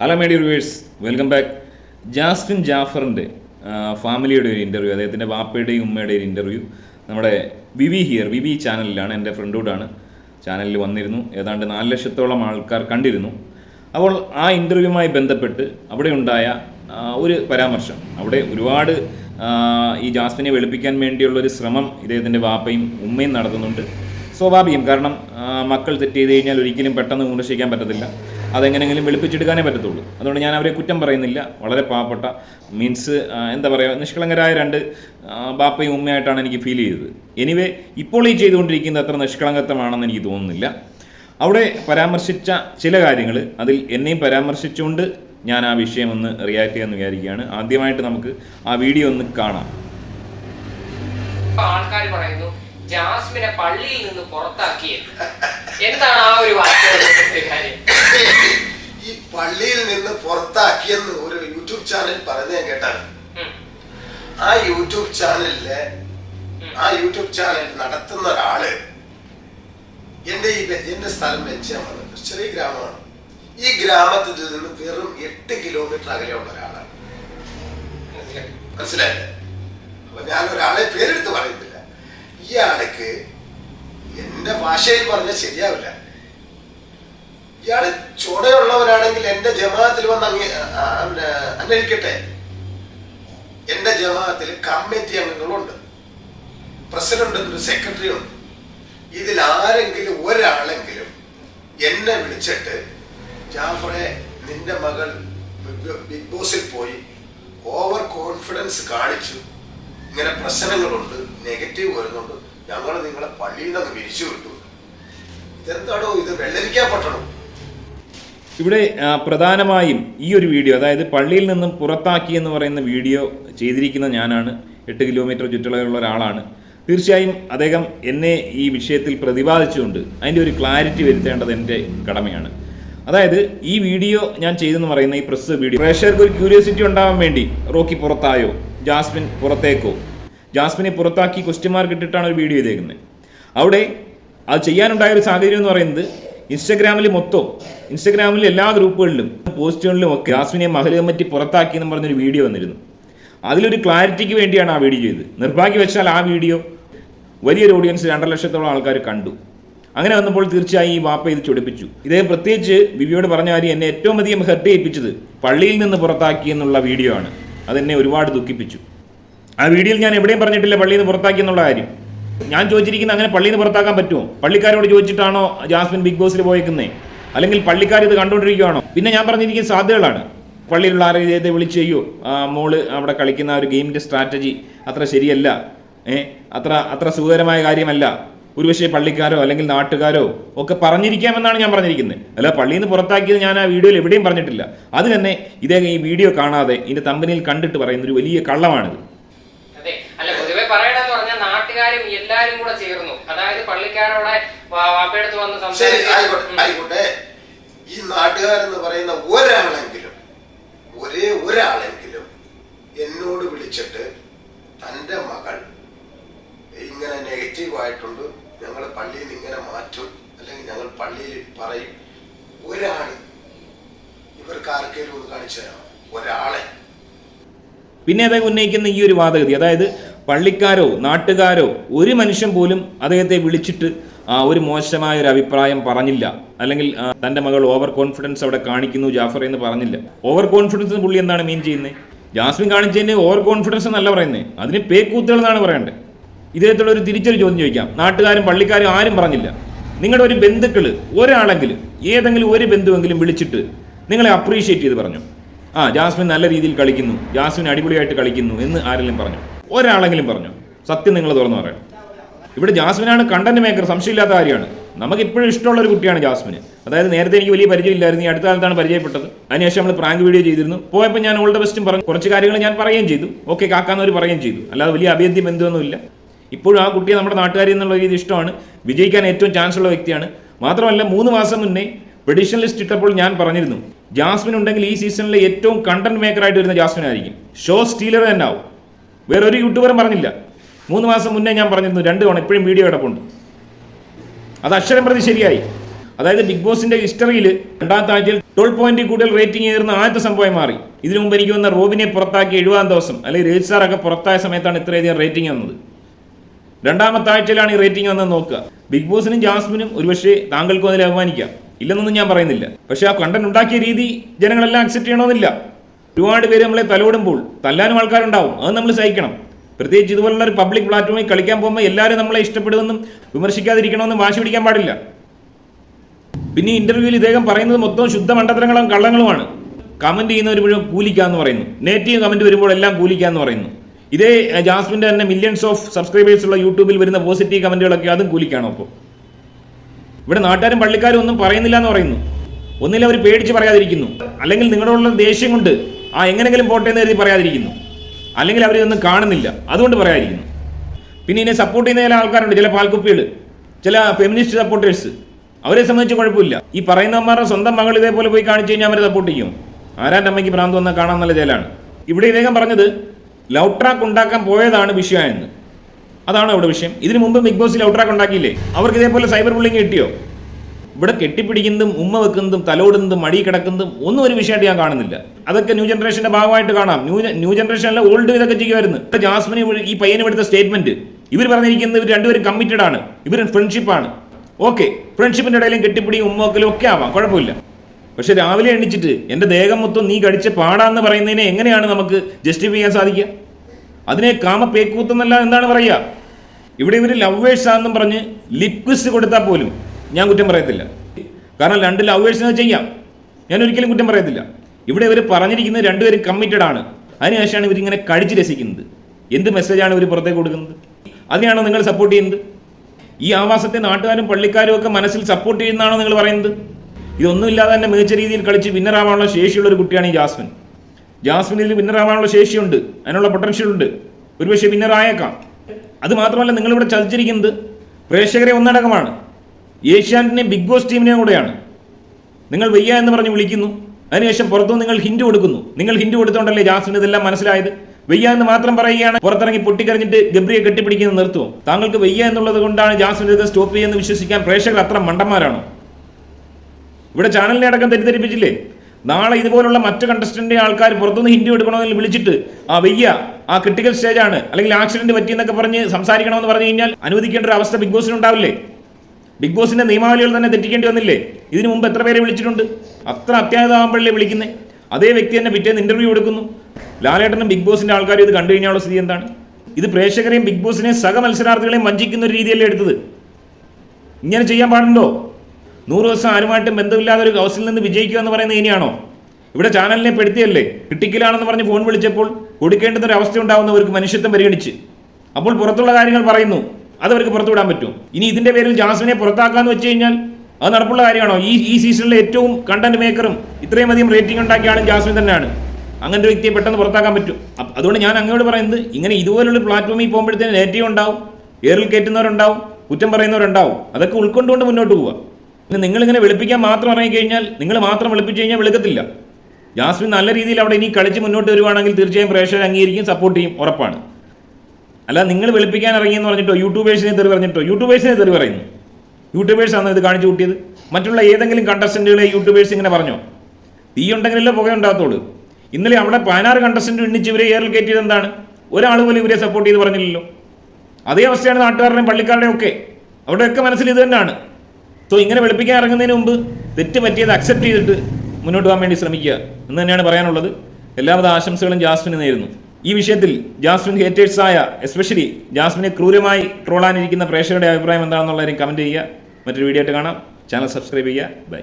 Hello മേഡി റിവേഴ്സ് welcome back Jasmine ജാഫറിന്റെ ഫാമിലിയുടെ ഒരു ഇന്റർവ്യൂ അദ്ദേഹത്തിന്റെ വാപ്പയുടെയും ഉമ്മയുടെയും ഇന്റർവ്യൂ നമ്മുടെ വിവി ഹിയർ വിവി ചാനലിലാണ് എന്റെ ഫ്രണ്ടോടാണ് ചാനലിൽ വന്നിരുന്നു. ഏതാണ്ട് നാല് ലക്ഷത്തോളം ആൾക്കാർ കണ്ടിരുന്നു. അപ്പോൾ ആ ഇന്റർവ്യൂവുമായി ബന്ധപ്പെട്ട് അവിടെ ഉണ്ടായ ഒരു പരാമർശം. അവിടെ ഒരുപാട് ഈ ജാസ്മിനെ വെളുപ്പിക്കാൻ വേണ്ടിയുള്ള ഒരു ശ്രമം ഇദ്ദേഹത്തിന്റെ വാപ്പയും ഉമ്മയും നടത്തുന്നുണ്ട്. സ്വാഭാവികം. കാരണം മക്കൾ തെറ്റ് ചെയ്ത് കഴിഞ്ഞാൽ ഒരിക്കലും പെട്ടെന്ന് വിമർശിക്കാൻ പറ്റത്തില്ല. അതെങ്ങനെയെങ്കിലും വെളുപ്പിച്ചെടുക്കാനേ പറ്റത്തുള്ളൂ. അതുകൊണ്ട് ഞാൻ അവരെ കുറ്റം പറയുന്നില്ല. വളരെ പാവപ്പെട്ട മീൻസ് എന്താ പറയുക നിഷ്കളങ്കരായ രണ്ട് ബാപ്പയും ഉമ്മയായിട്ടാണ് എനിക്ക് ഫീൽ ചെയ്തത്. എനിവേ ഇപ്പോൾ ഈ ചെയ്തുകൊണ്ടിരിക്കുന്നത് അത്ര നിഷ്കളങ്കത്വമാണെന്ന് എനിക്ക് തോന്നുന്നില്ല. അവിടെ പരാമർശിച്ച ചില കാര്യങ്ങൾ അതിൽ എന്നെയും പരാമർശിച്ചുകൊണ്ട് ഞാൻ ആ വിഷയം ഒന്ന് റിയാക്ട് ചെയ്യാമെന്ന് വിചാരിക്കുകയാണ്. ആദ്യമായിട്ട് നമുക്ക് ആ വീഡിയോ ഒന്ന് കാണാം. ആൾക്കാർ പറയുന്നു ജാസ്മിനെ പള്ളിയിൽ നിന്ന് പുറത്താക്കിയത്. എന്താണ് ആ ഒരു വാർത്തയുടെ കാര്യം? ഈ പള്ളിയിൽ നിന്ന് പുറത്താക്കിയെന്ന് ഒരു യൂട്യൂബ് ചാനൽ പറഞ്ഞ ഞാൻ കേട്ടാണ്. ആ യൂട്യൂബ് ചാനലിലെ ആ യൂട്യൂബ് ചാനൽ നടത്തുന്ന ഒരാൾ എന്റെ ഈ എന്റെ സ്ഥലം വെച്ചാണ് ചെറിയ ഗ്രാമമാണ്. ഈ ഗ്രാമത്തിൽ നിന്ന് വെറും എട്ട് കിലോമീറ്റർ അകലെയുള്ള ഒരാളാണ്. മനസ്സിലായി. മനസ്സിലായില്ലേ? അപ്പൊ ഞാൻ ഒരാളെ പേരെടുത്ത് പറയുന്നില്ല. ഇയാൾക്ക് എന്റെ ഭാഷയിൽ പറഞ്ഞാൽ ശരിയാവില്ല. ഇയാൾ ചുടയുള്ളവരാണെങ്കിൽ എന്റെ ജമാഅത്തിൽ വന്ന് അങ്ങ് അന്വേഷിക്കട്ടെ. എന്റെ ജമാഅത്തിൽ കമ്മിറ്റി അംഗങ്ങളുണ്ട്. പ്രസിഡന്റ് ഉണ്ട് സെക്രട്ടറി ഉണ്ട്. ഇതിൽ ആരെങ്കിലും ഒരാളെങ്കിലും എന്നെ വിളിച്ചിട്ട് ജാഫറെ നിന്റെ മകൾ ബിഗ് ബോസിൽ പോയി ഓവർ കോൺഫിഡൻസ് കാണിച്ചു. ഇങ്ങനെ പ്രശ്നങ്ങളുണ്ട്. നെഗറ്റീവ് വരുന്നുണ്ട്. ഞങ്ങൾ നിങ്ങളെ പള്ളിയിൽ നിന്ന് പിരിച്ചു വിട്ടു. ഇതെന്താണോ ഇത്? വെള്ളരിക്കാൻ പറ്റണം ഇവിടെ പ്രധാനമായും ഈ ഒരു വീഡിയോ അതായത് പള്ളിയിൽ നിന്നും പുറത്താക്കി എന്ന് പറയുന്ന വീഡിയോ ചെയ്തിരിക്കുന്ന ഞാനാണ്. എട്ട് കിലോമീറ്റർ ചുറ്റളവിലുള്ള ഒരാളാണ്. തീർച്ചയായും അദ്ദേഹം എന്നെ ഈ വിഷയത്തിൽ പ്രതിപാദിച്ചുകൊണ്ട് അതിന്റെ ഒരു ക്ലാരിറ്റി വരുത്തേണ്ടത് എന്റെ കടമയാണ്. അതായത് ഈ വീഡിയോ ഞാൻ ചെയ്തെന്ന് പറയുന്ന ഈ പ്രസ് വീഡിയോ പ്രേക്ഷകർക്ക് ഒരു ക്യൂരിയോസിറ്റി ഉണ്ടാവാൻ വേണ്ടി റോക്കി പുറത്തായോ? ജാസ്മിൻ പുറത്തേക്കോ? ജാസ്മിനെ പുറത്താക്കി ക്വസ്റ്റ്യൻ മാർക്ക് ഇട്ടിട്ടാണ് ഒരു വീഡിയോ ചെയ്തേക്കുന്നത്. അവിടെ അത് ചെയ്യാനുണ്ടായ ഒരു സാഹചര്യം എന്ന് പറയുന്നത് ഇൻസ്റ്റഗ്രാമിൽ മൊത്തം ഇൻസ്റ്റഗ്രാമിൽ എല്ലാ ഗ്രൂപ്പുകളിലും പോസ്റ്റുകളിലും ഒക്കെ ജാസ്മിനെ മഹൽ കമ്മിറ്റി പുറത്താക്കി എന്ന് പറഞ്ഞൊരു വീഡിയോ വന്നിരുന്നു. അതിലൊരു ക്ലാരിറ്റിക്ക് വേണ്ടിയാണ് ആ വീഡിയോ ചെയ്തത്. നിർഭാഗ്യവശാൽ ആ വീഡിയോ വലിയൊരു ഓഡിയൻസ് രണ്ടര ലക്ഷത്തോളം ആൾക്കാർ കണ്ടു. അങ്ങനെ വന്നപ്പോൾ തീർച്ചയായും ഈ വാപ്പ ഇത് ചൊടിപ്പിച്ചു. ഇദ്ദേഹം പ്രത്യേകിച്ച് ബിബിയോട് പറഞ്ഞ കാര്യം എന്നെ ഏറ്റവും അധികം ഹെർട്ട് ചെയ്യിപ്പിച്ചത് പള്ളിയിൽ നിന്ന് പുറത്താക്കി എന്നുള്ള വീഡിയോ ആണ്. അതെന്നെ ഒരുപാട് ദുഃഖിപ്പിച്ചു. ആ വീഡിയോയിൽ ഞാൻ എവിടെയും പറഞ്ഞിട്ടില്ല പള്ളിയിൽ നിന്ന് പുറത്താക്കി എന്നുള്ള കാര്യം. ഞാൻ ചോദിച്ചിരിക്കുന്ന അങ്ങനെ പള്ളിയിൽ നിന്ന് പുറത്താക്കാൻ പറ്റുമോ? പള്ളിക്കാരോട് ചോദിച്ചിട്ടാണോ ജാസ്മിൻ ബിഗ് ബോസിൽ പോയേക്കുന്നേ? അല്ലെങ്കിൽ പള്ളിക്കാർ ഇത് കണ്ടുകൊണ്ടിരിക്കുകയാണോ പിന്നെ ഞാൻ പറഞ്ഞിരിക്കുന്ന സാധ്യതകളാണ്. പള്ളിയിലുള്ള ആരോഗ്യത്തെ വിളിച്ച് ചെയ്യൂ? മോൾ അവിടെ കളിക്കുന്ന ഒരു ഗെയിമിന്റെ സ്ട്രാറ്റജി അത്ര ശരിയല്ല. ഏ? അത്ര അത്ര സുഖകരമായ കാര്യമല്ല. ഒരുപക്ഷെ പള്ളിക്കാരോ അല്ലെങ്കിൽ നാട്ടുകാരോ ഒക്കെ പറഞ്ഞിരിക്കാമെന്നാണ് ഞാൻ പറഞ്ഞിരിക്കുന്നത്. അല്ല പള്ളിയിൽ നിന്ന് പുറത്താക്കിയത് ഞാൻ ആ വീഡിയോയിൽ എവിടെയും പറഞ്ഞിട്ടില്ല. അത് തന്നെ ഇദ്ദേഹം ഈ വീഡിയോ കാണാതെ ഇതിന്റെ തമ്പനിയിൽ കണ്ടിട്ട് പറയുന്ന ഒരു വലിയ കള്ളമാണിത് അതെ അല്ല പൊതുവെ പറയണെന്ന് പറഞ്ഞാൽ നാട്ടുകാരും എല്ലാരും കൂടെ ചേർന്നു അതായത് പള്ളിക്കാരോടെ വാ- വാപ്പയടുത്ത് വന്ന് ശരി ആയിക്കോട്ടെ സംസാരിച്ചു ആയിക്കോട്ടെ. ഈ നാട്ടുകാരെന്ന് പറയുന്ന ഒരാളെങ്കിലും ഒരേ ഒരാളെങ്കിലും എന്നോട് വിളിച്ചിട്ട് തന്റെ മകൾ ഇങ്ങനെ നെഗറ്റീവ് ആയിട്ടുണ്ട് ഞങ്ങൾ പള്ളിയിൽ നിന്ന് ഇങ്ങനെ മാറ്റും അല്ലെങ്കിൽ ഞങ്ങൾ പള്ളിയിൽ പറയും. ഒരാൾ ഇവർക്ക് ആർക്കെങ്കിലും ഒന്ന് കാണിച്ചു തരാം ഒരാളെ. പിന്നെ അദ്ദേഹം ഉന്നയിക്കുന്ന ഈ ഒരു വാദഗതി അതായത് പള്ളിക്കാരോ നാട്ടുകാരോ ഒരു മനുഷ്യൻ പോലും അദ്ദേഹത്തെ വിളിച്ചിട്ട് ഒരു മോശമായ ഒരു അഭിപ്രായം പറഞ്ഞില്ല. അല്ലെങ്കിൽ തന്റെ മകൾ ഓവർ കോൺഫിഡൻസ് അവിടെ കാണിക്കുന്നു ജാഫർ എന്ന് പറഞ്ഞില്ല. ഓവർ കോൺഫിഡൻസ് പുള്ളി എന്താണ് മീൻ ചെയ്യുന്നത് ജാസ്മിൻ കാണിച്ചതിന് ഓവർ കോൺഫിഡൻസ് എന്നല്ല പറയുന്നത് അതിന് പേക്കൂത്തുകൾ എന്നാണ് പറയേണ്ടത്. ഇദ്ദേഹത്തോട് ഒരു തിരിച്ചൊരു ചോദ്യം ചോദിക്കാം. നാട്ടുകാരും പള്ളിക്കാരും ആരും പറഞ്ഞില്ല. നിങ്ങളുടെ ഒരു ബന്ധുക്കൾ ഒരാളെങ്കിലും ഏതെങ്കിലും ഒരു ബന്ധുവെങ്കിലും വിളിച്ചിട്ട് നിങ്ങളെ അപ്രീഷിയേറ്റ് ചെയ്ത് പറഞ്ഞു. ആ ജാസ്മിൻ നല്ല രീതിയിൽ കളിക്കുന്നു. ജാസ്മിൻ അടിപൊളിയായിട്ട് കളിക്കുന്നു എന്ന് ആരെങ്കിലും പറഞ്ഞു? ഒരാളെങ്കിലും പറഞ്ഞു. സത്യം നിങ്ങൾ തുറന്നു പറയണം. ഇവിടെ ജാസ്മിനാണ് കണ്ടന്റ് മേക്കർ സംശയമില്ലാത്ത കാര്യമാണ്. നമുക്ക് ഇപ്പോഴും ഇഷ്ടമുള്ള ഒരു കുട്ടിയാണ് ജാസ്മിന്. അതായത് നേരത്തെ എനിക്ക് വലിയ പരിചയമില്ലായിരുന്നു ഈ അടുത്ത കാലത്താണ് പരിചയപ്പെട്ടത്. അതിനുശേഷം നമ്മൾ പ്രാങ്ക് വീഡിയോ ചെയ്തിരുന്നു. പോയപ്പോൾ ഞാൻ ഓൾ ബെസ്റ്റും പറഞ്ഞു. കുറച്ച് കാര്യങ്ങൾ ഞാൻ പറയുകയും ചെയ്തു. ഓക്കെ കാക്കാന്നവർ പറയുകയും ചെയ്തു. അല്ലാതെ വലിയ അഭേദ്യ ബന്ധമൊന്നുമില്ല ഇപ്പോഴും ആ കുട്ടിയെ നമ്മുടെ നാട്ടുകാരി എന്നുള്ള രീതി ഇഷ്ടമാണ്. വിജയിക്കാൻ ഏറ്റവും ചാൻസ് ഉള്ള വ്യക്തിയാണ്. മാത്രമല്ല മൂന്ന് മാസം മുന്നേ പ്രഡിഷൻ ലിസ്റ്റ് ഇട്ടപ്പോൾ ഞാൻ പറഞ്ഞിരുന്നു ജാസ്മിൻ ഉണ്ടെങ്കിൽ ഈ സീസണിലെ ഏറ്റവും കണ്ടന്റ് മേക്കറായിട്ട് വരുന്ന ജാസ്മിൻ ആയിരിക്കും ഷോ സ്റ്റീലർ തന്നെ ആവും. വേറെ ഒരു യൂട്യൂബറും പറഞ്ഞില്ല. മൂന്ന് മാസം മുന്നേ ഞാൻ പറഞ്ഞിരുന്നു രണ്ട് തവണ ഇപ്പോഴും വീഡിയോ കിടപ്പുണ്ട്. അത് അക്ഷരം പ്രതി ശരിയായി. അതായത് ബിഗ് ബോസിന്റെ ഹിസ്റ്ററിയിൽ രണ്ടാമത്തെ ആഴ്ചയിൽ ട്വൽവ് പോയിന്റ് കൂടുതൽ റേറ്റിംഗ് ഏറുന്ന ആദ്യത്തെ സംഭവമായി മാറി. ഇതിനു മുമ്പ് എനിക്ക് വന്ന റോബിനെ പുറത്താക്കി എഴുപതാം ദിവസം അല്ലെങ്കിൽ രജിത് സാറൊക്കെ പുറത്തായ സമയത്താണ് ഇത്രയധികം റേറ്റിംഗ് വന്നത്. രണ്ടാമത്തെ ആഴ്ചയിലാണ് ഈ റേറ്റിംഗ് വന്നത് നോക്കുക. ബിഗ് ബോസിനും ജാസ്മിനും ഒരുപക്ഷെ താങ്കൾക്കും അതിൽ അഭിമാനിക്കാം ഇല്ലെന്നൊന്നും ഞാൻ പറയുന്നില്ല. പക്ഷെ ആ കണ്ടന്റ് ഉണ്ടാക്കിയ രീതി ജനങ്ങളെല്ലാം അക്സെപ്റ്റ് ചെയ്യണമെന്നില്ല. ഒരുപാട് പേര് നമ്മളെ തലോടുമ്പോൾ തല്ലാനും ആൾക്കാരുണ്ടാവും. അത് നമ്മൾ സഹിക്കണം. പ്രത്യേകിച്ച് ഇതുപോലുള്ള ഒരു പബ്ലിക് പ്ലാറ്റ്ഫോമിൽ കളിക്കാൻ പോകുമ്പോൾ എല്ലാവരും നമ്മളെ ഇഷ്ടപ്പെടുമെന്നും വിമർശിക്കാതിരിക്കണമെന്നും വാശി പിടിക്കാൻ പാടില്ല. പിന്നെ ഇന്റർവ്യൂവിൽ ഇദ്ദേഹം പറയുന്നത് മൊത്തം ശുദ്ധ മണ്ടത്തരങ്ങളും കള്ളങ്ങളുമാണ്. കമന്റ് ചെയ്യുന്നവർ മുഴുവൻ കൂലിക്കാന്ന് പറയുന്നു. നെഗറ്റീവ് കമന്റ് വരുമ്പോൾ എല്ലാം കൂലിക്കാന്ന് പറയുന്നു. ഇതേ ജാസ്മിന്റെ തന്നെ മില്യൺസ് ഓഫ് സബ്സ്ക്രൈബേഴ്സ് ഉള്ള യൂട്യൂബിൽ വരുന്ന പോസിറ്റീവ് കമന്റുകളൊക്കെ അതും കൂലിക്കാണോ അപ്പോൾ ഇവിടെ നാട്ടുകാരും പള്ളിക്കാരും ഒന്നും പറയുന്നില്ല എന്ന് പറയുന്നു. ഒന്നിൽ അവർ പേടിച്ച് പറയാതിരിക്കുന്നു. അല്ലെങ്കിൽ നിങ്ങളോടുള്ള ദേഷ്യം കൊണ്ട് ആ എങ്ങനെങ്കിലും പോട്ടെ എന്ന് കരുതി പറയാതിരിക്കുന്നു. അല്ലെങ്കിൽ അവരിതൊന്നും കാണുന്നില്ല. അതുകൊണ്ട് പറയാതിരിക്കുന്നു. പിന്നെ ഇതിനെ സപ്പോർട്ട് ചെയ്യുന്ന ചില ആൾക്കാരുണ്ട്. ചില പാൽക്കുപ്പികൾ ചില ഫെമിനിസ്റ്റ് സപ്പോർട്ടേഴ്സ് അവരെ സംബന്ധിച്ച് കുഴപ്പമില്ല. ഈ പറയുന്നവന്മാരുടെ സ്വന്തം മകൾ ഇതേപോലെ പോയി കാണിച്ചു കഴിഞ്ഞാൽ അവരെ സപ്പോർട്ട് ചെയ്യും. ആരാന്റെ അമ്മയ്ക്ക് ഭ്രാന്ത് വന്നാൽ കാണാൻ നല്ല ചേലാണ് ഇവിടെ ഇദ്ദേഹം പറഞ്ഞത് ലവ് ട്രാക്ക് ഉണ്ടാക്കാൻ പോയതാണ് വിഷയമെന്ന്. അതാണ് അവിടെ വിഷയം. ഇതിനു മുമ്പ് ബിഗ് ബോസ് ലവ് ട്രാക്ക് ഉണ്ടാക്കിയില്ലേ? അവർക്ക് ഇതേപോലെ സൈബർ ബുള്ളിങ് കിട്ടിയോ? ഇവിടെ കെട്ടിപ്പിടിക്കുന്നതും ഉമ്മ വെക്കുന്നതും തലോടുന്നതും മടി കിടക്കുന്നതും ഒന്നും ഒരു വിഷയമായിട്ട് ഞാൻ കാണുന്നില്ല. അതൊക്കെ ന്യൂ ജനറേഷന്റെ ഭാഗമായിട്ട് കാണാം. ന്യൂ ന്യൂ ജനറേഷനിലെ ഓൾഡ് ഇതൊക്കെ ചെയ്യുമായിരുന്നു. ജാസ്മിന് ഈ പയ്യനെ എടുത്ത സ്റ്റേറ്റ്മെന്റ് ഇവർ പറഞ്ഞിരിക്കുന്നത് ഇവർ രണ്ടുപേരും കമ്മിറ്റഡ് ആണ്. ഇവർ ആണ്. ഓക്കെ ഫ്രണ്ട്ഷിപ്പിന്റെ ഇടയിലും കെട്ടിപ്പിടിയും ഉമ്മ വെക്കലും ഒക്കെ ആവാം. കുഴപ്പമില്ല. പക്ഷെ രാവിലെ എണ്ണിച്ചിട്ട് എന്റെ ദേഹം മൊത്തം നീ കടിച്ച പാടാന്ന് പറയുന്നതിനെ എങ്ങനെയാണ് നമുക്ക് ജസ്റ്റിഫൈ ചെയ്യാൻ സാധിക്കുക? അതിനെ കാമ പേക്കൂത്തെന്നല്ല എന്താണ് പറയുക? ഇവിടെ ഇവർ ലവേഴ്സ് ആണെന്നും പറഞ്ഞ് ലിപ്കിസ് കൊടുത്താൽ പോലും ഞാൻ കുറ്റം പറയത്തില്ല. കാരണം രണ്ട് ലവേഴ്സിനെ ചെയ്യാം. ഞാൻ ഒരിക്കലും കുറ്റം പറയത്തില്ല. ഇവിടെ ഇവർ പറഞ്ഞിരിക്കുന്നത് രണ്ടുപേരും കമ്മിറ്റഡ് ആണ്. അതിനുശേഷമാണ് ഇവരിങ്ങനെ കഴിച്ച് രസിക്കുന്നത്. എന്ത് മെസ്സേജാണ് ഇവർ പുറത്തേക്ക് കൊടുക്കുന്നത്? അതിനെയാണോ നിങ്ങൾ സപ്പോർട്ട് ചെയ്യുന്നത്? ഈ ആവാസത്തെ നാട്ടുകാരും പള്ളിക്കാരും ഒക്കെ മനസ്സിൽ സപ്പോർട്ട് ചെയ്യുന്നതാണോ നിങ്ങൾ പറയുന്നത്? ഇതൊന്നുമില്ലാതെ തന്നെ മികച്ച രീതിയിൽ കളിച്ച് വിന്നറാവാനുള്ള ശേഷിയുള്ള ഒരു കുട്ടിയാണ് ഈ ജാസ്മിൻ. ജാസ്മിനിൽ വിന്നറാവാനുള്ള ശേഷിയുണ്ട്. അതിനുള്ള പൊട്ടൻഷ്യൽ ഉണ്ട്. ഒരുപക്ഷെ വിന്നറായേക്കാം അത് മാത്രമല്ല നിങ്ങളിവിടെ ചതിച്ചിരിക്കുന്നത്. പ്രേക്ഷകരെ ഒന്നടക്കമാണ്. ഏഷ്യാനെറ്റിനെ ബിഗ് ബോസ് ടീമിനെ കൂടെയാണ്. നിങ്ങൾ വയ്യ എന്ന് പറഞ്ഞ് വിളിക്കുന്നു. അതിനുശേഷം പുറത്തു നിങ്ങൾ ഹിന്റ് കൊടുക്കുന്നു. നിങ്ങൾ ഹിന്റ് കൊടുത്തോണ്ടല്ലേ ജാസിന് ഇതെല്ലാം മനസ്സിലായത്? വയ്യ എന്ന് മാത്രം പറയുകയാണ്. പുറത്തിറങ്ങി പൊട്ടിക്കരഞ്ഞിട്ട് ഗബ്രിയെ കെട്ടിപ്പിടിക്കുന്നത് നിർത്തുമോ താങ്കൾക്ക് വയ്യ എന്നുള്ളത് കൊണ്ടാണ് ജാസ്മിൻ ഇത് സ്റ്റോപ്പ് ചെയ്യുമെന്ന് വിശ്വസിക്കാൻ പ്രേക്ഷകർ അത്ര മണ്ടന്മാരാണോ? ഇവിടെ ചാനലിനെ അടക്കം തെറ്റിദ്ധരിപ്പിച്ചില്ലേ? നാളെ ഇതുപോലുള്ള മറ്റു കണ്ടസ്റ്റന്റ് ആൾക്കാർ പുറത്തുനിന്ന് ഹിന്ദി എടുക്കണമെന്ന് വിളിച്ചിട്ട് ആ വയ്യ ആ ക്രിട്ടിക്കൽ സ്റ്റേജ് ആണ്. അല്ലെങ്കിൽ ആക്സിഡന്റ് പറ്റിയെന്നൊക്കെ പറഞ്ഞ് സംസാരിക്കണമെന്ന് പറഞ്ഞു കഴിഞ്ഞാൽ അനുവദിക്കേണ്ട ഒരു അവസ്ഥ ബിഗ് ബോസിന് ഉണ്ടാവില്ലേ? ബിഗ് ബോസിന്റെ നിയമാവലികൾ തന്നെ തെറ്റിക്കേണ്ടി വന്നില്ലേ? ഇതിനു മുമ്പ് എത്ര പേരെ വിളിച്ചിട്ടുണ്ട്? അത്ര അത്യാഹിതമാകുമ്പോഴല്ലേ വിളിക്കുന്നത് അതേ വ്യക്തി തന്നെ പിറ്റേന്ന് ഇന്റർവ്യൂ എടുക്കുന്നു ലാലേട്ടനും ബിഗ് ബോസിന്റെ ആൾക്കാരും ഇത് കണ്ടു കഴിഞ്ഞാലുള്ള സ്ഥിതി എന്താണ്? ഇത് പ്രേക്ഷകരെയും ബിഗ് ബോസിനെയും സഹ മത്സരാർത്ഥികളെയും വഞ്ചിക്കുന്ന ഒരു രീതിയല്ലേ എടുത്തത്? ഇങ്ങനെ ചെയ്യാൻ പാടുണ്ടോ? നൂറ് ദിവസം ആരുമായിട്ടും ബന്ധമില്ലാതെ ഒരു ഹൗസിൽ നിന്ന് വിജയിക്കുക എന്ന് പറയുന്നത് ഇനിയാണോ? ഇവിടെ ചാനലിനെ പെടുത്തിയല്ലേ? ക്രിട്ടിക്കലാണെന്ന് പറഞ്ഞ് ഫോൺ വിളിച്ചപ്പോൾ കൊടുക്കേണ്ടുന്ന ഒരു അവസ്ഥ ഉണ്ടാവുന്നവർക്ക് മനുഷ്യത്വം പരിഗണിച്ച്. അപ്പോൾ പുറത്തുള്ള കാര്യങ്ങൾ പറയുന്നു. അത് അവർക്ക് പുറത്തു വിടാൻ പറ്റും. ഇനി ഇതിന്റെ പേരിൽ ജാസ്മിനെ പുറത്താക്കാന്ന് വെച്ച് കഴിഞ്ഞാൽ അത് നടപ്പുള്ള കാര്യമാണോ? ഈ ഈ സീസണിലെ ഏറ്റവും കണ്ടന്റ് മേക്കറും ഇത്രയും അധികം റേറ്റിംഗ് ഉണ്ടാക്കിയ ജാസ്മിൻ തന്നെയാണ്. അങ്ങനെ ഒരു വ്യക്തിയെ പെട്ടെന്ന് പുറത്താക്കാൻ പറ്റും. അതുകൊണ്ട് ഞാൻ അങ്ങോട്ട് പറയുന്നത് ഇങ്ങനെ ഇതുപോലുള്ള പ്ലാറ്റ്ഫോമിൽ പോകുമ്പോഴത്തേന് നേറ്റീവ് ഉണ്ടാവും ഏറിൽ കയറ്റുന്നവരുണ്ടാവും കുറ്റം പറയുന്നവരുണ്ടാവും. അതൊക്കെ ഉൾക്കൊണ്ടുകൊണ്ട് മുന്നോട്ട് പോവുക. പിന്നെ നിങ്ങളിങ്ങനെ വിളിപ്പിക്കാൻ മാത്രം ഇറങ്ങിക്കഴിഞ്ഞാൽ നിങ്ങൾ മാത്രം വെളുപ്പിച്ച് കഴിഞ്ഞാൽ വിളിക്കത്തില്ല. ജാസ്മിൻ നല്ല രീതിയിൽ അവിടെ ഇനി കളിച്ച് മുന്നോട്ട് വരുവാണെങ്കിൽ തീർച്ചയായും പ്രേക്ഷകർ അംഗീകരിക്കും സപ്പോർട്ട് ചെയ്യും ഉറപ്പാണ്. അല്ല നിങ്ങൾ വെളുപ്പിക്കാൻ ഇറങ്ങിയെന്ന് പറഞ്ഞിട്ടോ യൂട്യൂബേഴ്സിനെ തെറി പറഞ്ഞിട്ടോ? യൂട്യൂബേഴ്സിനെ തെറി പറയുന്നു. യൂട്യൂബേഴ്സാണ് ഇത് കാണിച്ചു കൂട്ടിയത്? മറ്റുള്ള ഏതെങ്കിലും കണ്ടസ്റ്റന്റുകളെ യൂട്യൂബേഴ്സ് ഇങ്ങനെ പറഞ്ഞോ? തീ ഉണ്ടെങ്കിലല്ലേ പുക ഇന്നലെ അവിടെ പതിനാറ് കണ്ടസ്റ്റന്റ് എണ്ണിച്ച് ഇവരെ ഏറിൽ കയറ്റിയത് എന്താണ്? ഒരാൾ പോലും ഇവരെ സപ്പോർട്ട് ചെയ്ത് പറഞ്ഞില്ലല്ലോ. അതേ അവസ്ഥയാണ് നാട്ടുകാരുടെയും പള്ളിക്കാരുടെയും ഒക്കെ. അവിടെയൊക്കെ മനസ്സിൽ ഇത് തന്നെയാണ്. സോ ഇങ്ങനെ വെളുപ്പിക്കാൻ ഇറങ്ങുന്നതിന് മുമ്പ് തെറ്റ് പറ്റിയത് അക്സെപ്റ്റ് ചെയ്തിട്ട് മുന്നോട്ട് പോകാൻ വേണ്ടി ശ്രമിക്കുക എന്ന് തന്നെയാണ് പറയാനുള്ളത്. എല്ലാവിധ ആശംസകളും ജാസ്മിന് നേരുന്നു. ഈ വിഷയത്തിൽ ജാസ്മിൻ ഹേറ്റേഴ്സ് ആയ എസ്പെഷ്യലി ജാസ്മിനെ ക്രൂരമായി ട്രോളാനിരിക്കുന്ന പ്രേക്ഷകരുടെ അഭിപ്രായം എന്താണെന്നുള്ളതിനെ കമന്റ് ചെയ്യുക. മറ്റൊരു വീഡിയോ ആയിട്ട് കാണാം. ചാനൽ സബ്സ്ക്രൈബ് ചെയ്യുക. ബൈ